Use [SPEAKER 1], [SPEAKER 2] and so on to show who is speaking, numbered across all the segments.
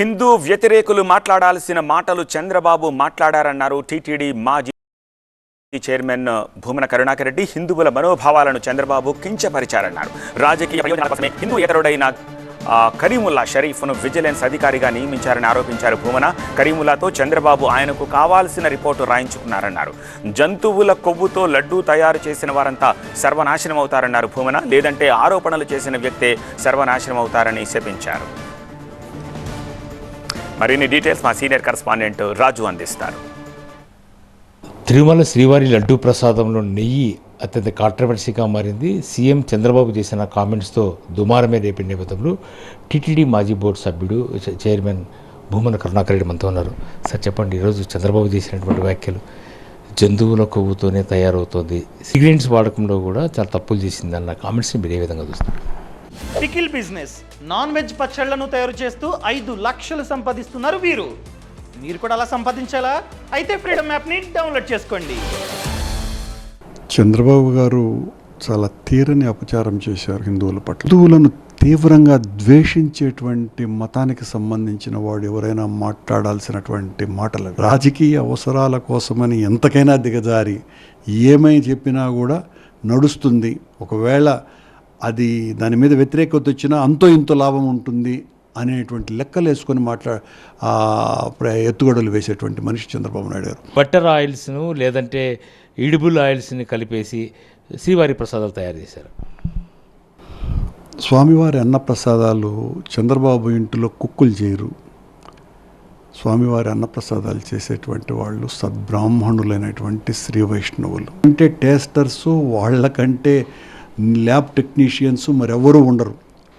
[SPEAKER 1] హిందూ వ్యతిరేకులు మాట్లాడాల్సిన మాటలు చంద్రబాబు మాట్లాడారన్నారు టీటీడీ మాజీ చైర్మన్ భూమన కరుణాకర్ రెడ్డి. హిందువుల మనోభావాలను చంద్రబాబు కించపరిచారన్నారు. రాజకీయ ప్రయోజనాల కోసమే హిందూయేతరుడైన కరీముల్లా షరీఫ్ను విజిలెన్స్ అధికారిగా నియమించారని ఆరోపించారు భూమన. కరీముల్లాతో చంద్రబాబు ఆయనకు కావాల్సిన రిపోర్టు రాయించుకున్నారన్నారు. జంతువుల కొవ్వుతో లడ్డూ తయారు చేసిన వారంతా సర్వనాశనం అవుతారన్నారు భూమన. లేదంటే ఆరోపణలు చేసిన వ్యక్తే సర్వనాశనం అవుతారని శపించారు. మరిన్ని డీటెయిల్స్ మా సీనియర్ కరస్పాండెంట్ రాజు అందిస్తారు.
[SPEAKER 2] తిరుమల శ్రీవారి లడ్డూ ప్రసాదంలో నెయ్యి అత్యంత కాంట్రవర్సీగా మారింది. సీఎం చంద్రబాబు చేసిన కామెంట్స్తో దుమారమే రేపిన నేపథ్యంలో టీటీడీ మాజీ బోర్డు సభ్యుడు చైర్మన్ భూమన కరుణాకర్ రెడ్డి మనతో ఉన్నారు. సార్ చెప్పండి ఈరోజు చంద్రబాబు చేసినటువంటి వ్యాఖ్యలు జంతువుల కొవ్వుతోనే తయారవుతోంది. సిగరెట్స్ వాడకంలో కూడా చాలా తప్పులు చేసింది అన్న కామెంట్స్ని మీరు ఏ విధంగా చూస్తారు
[SPEAKER 3] పికిల్ బిజినెస్. నాన్ వెజ్ పచ్చళ్ళను తయారు చేస్తూ ఐదు లక్షలు సంపాదిస్తున్నారు వీరు. మీరు కూడా అలా సంపాదించాలా? అయితే ఫ్రీడమ్ యాప్ని డౌన్లోడ్ చేసుకోండి.
[SPEAKER 4] చంద్రబాబు గారు చాలా తీరని అపచారం చేశారు హిందువుల పట్ల. హిందువులను తీవ్రంగా ద్వేషించేటువంటి మతానికి సంబంధించిన వాడు ఎవరైనా మాట్లాడాల్సినటువంటి మాటలు రాజకీయ అవసరాల కోసమని ఎంతకైనా దిగజారి ఏమై చెప్పినా కూడా నడుస్తుంది. ఒకవేళ అది దాని మీద వ్యతిరేకత వచ్చినా అంతో ఇంతో లాభం ఉంటుంది అనేటువంటి లెక్కలు వేసుకొని మాట్లా ఎత్తుగడలు వేసేటువంటి మనిషి చంద్రబాబు నాయుడు గారు.
[SPEAKER 2] బటర్ ఆయిల్స్ను లేదంటే ఇడిబుల్ ఆయిల్స్ని కలిపేసి శ్రీవారి ప్రసాదాలు తయారు చేశారు.
[SPEAKER 4] స్వామివారి అన్నప్రసాదాలు చంద్రబాబు ఇంటిలో కుక్కులు చేయరు. స్వామివారి అన్నప్రసాదాలు చేసేటువంటి వాళ్ళు సద్బ్రాహ్మణులైనటువంటి శ్రీ వైష్ణవులు. అంటే టేస్టర్స్ వాళ్ళకంటే ల్యాబ్ టెక్నీషియన్స్ మరెవరూ ఉండరు.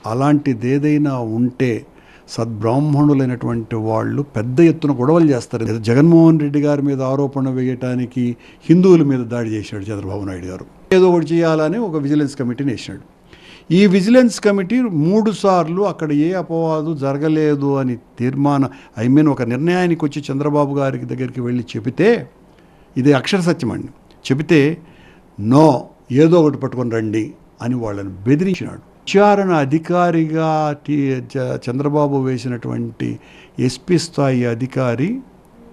[SPEAKER 4] అలాంటిది ఏదైనా ఉంటే సద్బ్రాహ్మణులైనటువంటి వాళ్ళు పెద్ద ఎత్తున గొడవలు చేస్తారు. జగన్మోహన్ రెడ్డి గారి మీద ఆరోపణ వేయటానికి హిందువుల మీద దాడి చేశాడు చంద్రబాబు నాయుడు గారు. ఏదో ఒకటి చేయాలని ఒక విజిలెన్స్ కమిటీని వేసినాడు ఈ విజిలెన్స్ కమిటీ మూడు సార్లు అక్కడ ఏ అపవాదు జరగలేదు అని తీర్మానం ఐ మీన్ ఒక నిర్ణయానికి వచ్చి చంద్రబాబు గారికి దగ్గరికి వెళ్ళి చెబితే ఇది అక్షర సత్యం అండి. చెబితే నో ఏదో ఒకటి పట్టుకొని రండి అని వాళ్ళని బెదిరించినాడు. విచారణ అధికారిగా చంద్రబాబు వేసినటువంటి ఎస్పీ స్థాయి అధికారి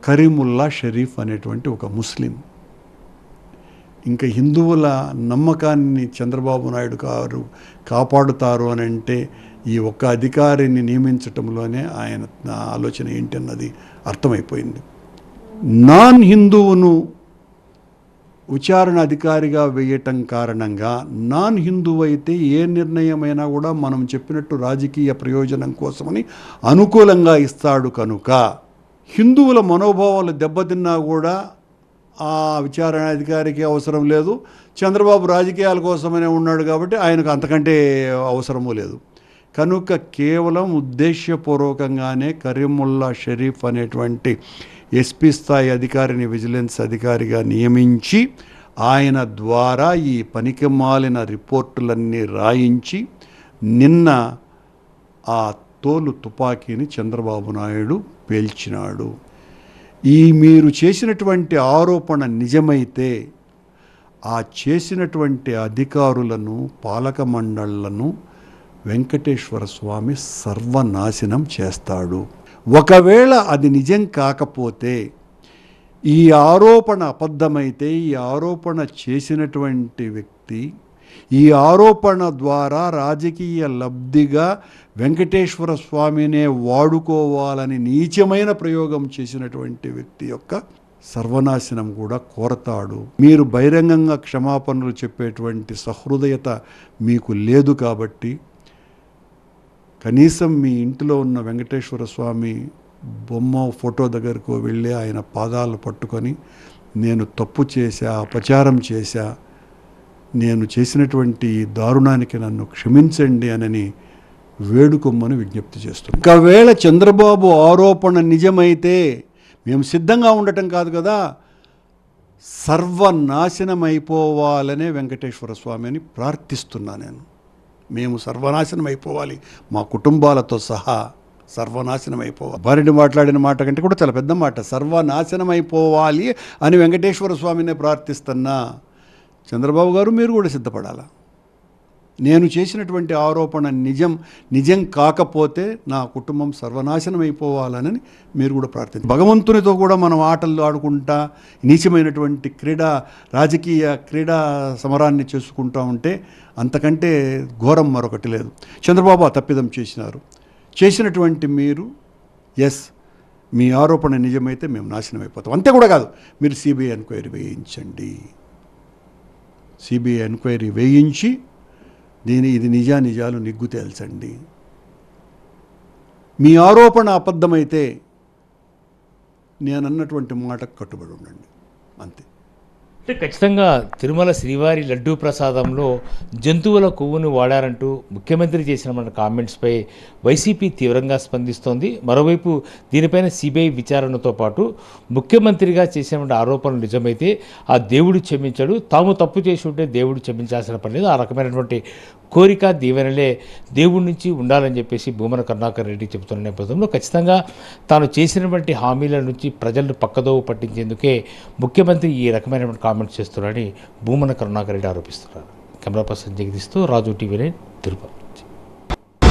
[SPEAKER 4] కరీముల్లా షరీఫ్ అనేటువంటి ఒక ముస్లిం. ఇంకా హిందువుల నమ్మకాన్ని చంద్రబాబు నాయుడు గారు కాపాడుతారు అని అంటే ఈ ఒక్క అధికారిని నియమించటంలోనే ఆయన ఆలోచన ఏంటన్నది అర్థమైపోయింది. నాన్ హిందువును విచారణ అధికారిగా వేయటం కారణంగా నాన్ హిందువు అయితే ఏ నిర్ణయమైనా కూడా మనం చెప్పినట్టు రాజకీయ ప్రయోజనం కోసమని అనుకూలంగా ఇస్తాడు కనుక. హిందువుల మనోభావాలు దెబ్బతిన్నా కూడా ఆ విచారణ అధికారికి అవసరం లేదు. చంద్రబాబు రాజకీయాల కోసమనే ఉన్నాడు కాబట్టి ఆయనకు అంతకంటే అవసరమూ లేదు. కనుక కేవలం ఉద్దేశ్యపూర్వకంగానే కరీముల్లా షరీఫ్ అనేటువంటి ఎస్పీ స్థాయి అధికారిని విజిలెన్స్ అధికారిగా నియమించి ఆయన ద్వారా ఈ పనికిమాలిన రిపోర్టులన్నీ రాయించి నిన్న ఆ తోలు తుపాకీని చంద్రబాబు నాయుడు పేల్చినాడు. ఈ మీరు చేసినటువంటి ఆరోపణ నిజమైతే ఆ చేసినటువంటి అధికారులను పాలక మండళ్ళను వెంకటేశ్వర స్వామి సర్వనాశనం చేస్తాడు. ఒకవేళ అది నిజం కాకపోతే ఈ ఆరోపణ అబద్ధమైతే ఈ ఆరోపణ చేసినటువంటి వ్యక్తి ఈ ఆరోపణ ద్వారా రాజకీయ లబ్ధిగా వెంకటేశ్వర స్వామినే వాడుకోవాలని నీచమైన ప్రయోగం చేసినటువంటి వ్యక్తి యొక్క సర్వనాశనం కూడా కోరతాడు. మీరు బహిరంగంగా క్షమాపణలు చెప్పేటువంటి సహృదయత మీకు లేదు కాబట్టి కనీసం మీ ఇంటిలో ఉన్న వెంకటేశ్వర స్వామి బొమ్మ ఫోటో దగ్గరకు వెళ్ళి ఆయన పాదాలు పట్టుకొని నేను తప్పు చేశా అపచారం చేశా నేను చేసినటువంటి దారుణానికి నన్ను క్షమించండి అనని వేడుకొమ్మని విజ్ఞప్తి చేస్తుంది. ఒకవేళ చంద్రబాబు ఆరోపణ నిజమైతే మేము సిద్ధంగా ఉండటం కాదు కదా సర్వనాశనం అయిపోవాలనే వెంకటేశ్వర స్వామిని ప్రార్థిస్తున్నా నేను. మేము సర్వనాశనం అయిపోవాలి మా కుటుంబాలతో సహా సర్వనాశనం అయిపోవాలి భార్యని మాట్లాడిన మాట కంటే కూడా చాలా పెద్ద మాట. సర్వనాశనం అయిపోవాలి అని వెంకటేశ్వర స్వామిని ప్రార్థిస్తున్నా చంద్రబాబు గారు మీరు కూడా సిద్ధపడాలా? నేను చేసినటువంటి ఆరోపణ నిజం నిజం కాకపోతే నా కుటుంబం సర్వనాశనం అయిపోవాలని మీరు కూడా ప్రార్థించారు భగవంతునితో కూడా మనం ఆటలు ఆడుకుంటా నీచమైనటువంటి క్రీడా రాజకీయ క్రీడా సమరాన్ని చేసుకుంటా ఉంటే అంతకంటే ఘోరం మరొకటి లేదు. చంద్రబాబు ఆ తప్పిదం చేసినారు. చేసినటువంటి మీరు ఎస్ మీ ఆరోపణ నిజమైతే మేము నాశనం అయిపోతాం. అంతే కూడా కాదు మీరు సిబిఐ ఎంక్వైరీ వేయించండి. సిబిఐ ఎంక్వైరీ వేయించి దీని ఇది నిజా నిజాలు నిగ్గు తేల్చండి. మీ ఆరోపణ అబద్ధమైతే నేను అన్నటువంటి మాటకు కట్టుబడి ఉండండి. అంతే.
[SPEAKER 2] అంటే ఖచ్చితంగా తిరుమల శ్రీవారి లడ్డూ ప్రసాదంలో జంతువుల కొవ్వును వాడారంటూ ముఖ్యమంత్రి చేసిన మన కామెంట్స్పై వైసీపీ తీవ్రంగా స్పందిస్తోంది. మరోవైపు దీనిపైన సిబిఐ విచారణతో పాటు ముఖ్యమంత్రిగా చేసినటువంటి ఆరోపణలు నిజమైతే ఆ దేవుడు క్షమించాడు. తాము తప్పు చేసి ఉంటే దేవుడు క్షమించాల్సిన పని లేదు. ఆ రకమైనటువంటి కోరిక దీవెనలే దేవుడి నుంచి ఉండాలని చెప్పేసి భూమన కరుణాకర్ రెడ్డి చెబుతున్న నేపథ్యంలో ఖచ్చితంగా తాను చేసినటువంటి హామీల నుంచి ప్రజలను పక్కదోవ పట్టించేందుకే ముఖ్యమంత్రి ఈ రకమైనటువంటి కామెంట్స్ చేస్తున్నారని భూమన కరుణాకర్ రెడ్డి ఆరోపిస్తున్నారు. కెమెరా పర్సన్ జగదీశ్తో రాజు టీవీ నైన్ తిరుపతి.